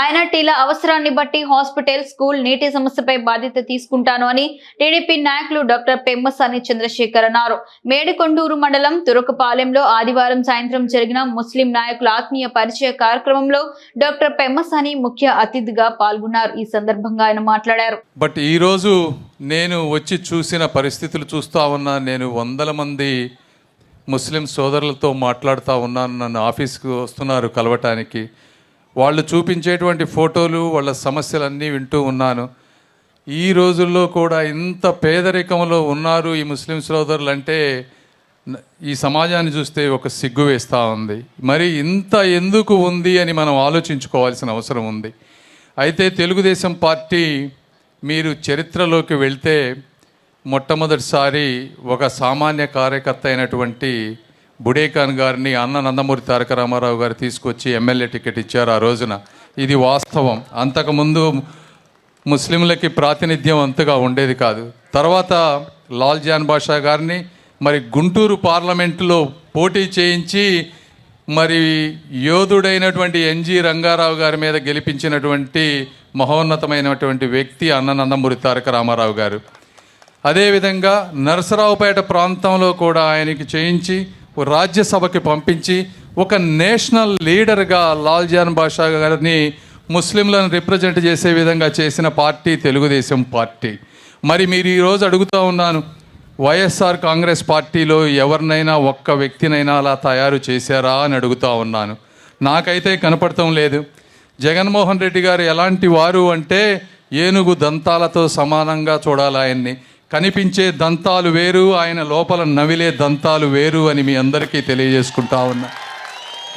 మైనార్టీల అవసరాన్ని బట్టి హాస్పిటల్ స్కూల్ నీటి సమస్యపై బాధ్యత తీసుకుంటాను అని టీడీపీ నాయకులు డాక్టర్ పెమ్మసాని చంద్రశేఖర్ అన్నారు. మేడికొండూరు మండలం తురకపాలెంలో ఆదివారం సాయంత్రం జరిగిన ముస్లిం నాయకుల ఆత్మీయ పరిచయ కార్యక్రమంలో డాక్టర్ పెమ్మసాని ముఖ్య అతిథిగా పాల్గొన్నారు. ఈ సందర్భంగా ఆయన మాట్లాడారు. బట్ ఈరోజు నేను వచ్చి చూసిన పరిస్థితులు చూస్తూ ఉన్నా నేను వందల మంది ముస్లిం సోదరులతో మాట్లాడుతూ ఉన్నాను నన్ను ఆఫీస్కి వస్తున్నారు కలవటానికి. వాళ్ళు చూపించేటువంటి ఫోటోలు వాళ్ళ సమస్యలన్నీ వింటూ ఉన్నాను. ఈ రోజుల్లో కూడా ఇంత పేదరికంలో ఉన్నారు ఈ ముస్లిం సోదరులు అంటే ఈ సమాజాన్ని చూస్తే ఒక సిగ్గు వేస్తూ ఉంది. మరి ఇంత ఎందుకు ఉంది అని మనం ఆలోచించుకోవాల్సిన అవసరం ఉంది. అయితే తెలుగుదేశం పార్టీ మీరు చరిత్రలోకి వెళ్తే మొట్టమొదటిసారి ఒక సామాన్య కార్యకర్త అయినటువంటి బుడేఖాన్ గారిని అన్న నందమూరి తారక రామారావు గారు తీసుకొచ్చి ఎమ్మెల్యే టికెట్ ఇచ్చారు ఆ రోజున. ఇది వాస్తవం. అంతకుముందు ముస్లింలకి ప్రాతినిధ్యం అంతగా ఉండేది కాదు. తర్వాత లాల్ జాన్ బాషా గారిని మరి గుంటూరు పార్లమెంటులో పోటీ చేయించి మరి యోధుడైనటువంటి ఎన్జి రంగారావు గారి మీద గెలిపించినటువంటి మహోన్నతమైనటువంటి వ్యక్తి అన్న నందమూరి తారక రామారావు గారు. అదేవిధంగా నరసరావుపేట ప్రాంతంలో కూడా ఆయనకి చేయించి రాజ్యసభకి పంపించి ఒక నేషనల్ లీడర్గా లాల్ జాన్ బాషా గారిని ముస్లింలను రిప్రజెంట్ చేసే విధంగా చేసిన పార్టీ తెలుగుదేశం పార్టీ. మరి మీరు ఈరోజు అడుగుతూ ఉన్నాను వైఎస్ఆర్ కాంగ్రెస్ పార్టీలో ఎవరినైనా ఒక్క వ్యక్తినైనా అలా తయారు చేశారా అని అడుగుతా ఉన్నాను. నాకైతే కనపడటం లేదు. జగన్మోహన్ రెడ్డి గారు ఎలాంటి వారు అంటే ఏనుగు దంతాలతో సమానంగా చూడాలి ఆయన్ని. కనిపించే దంతాలు వేరు ఆయన లోపల నవిలే దంతాలు వేరు అని మీ అందరికీ తెలియజేసుకుంటా ఉన్నా.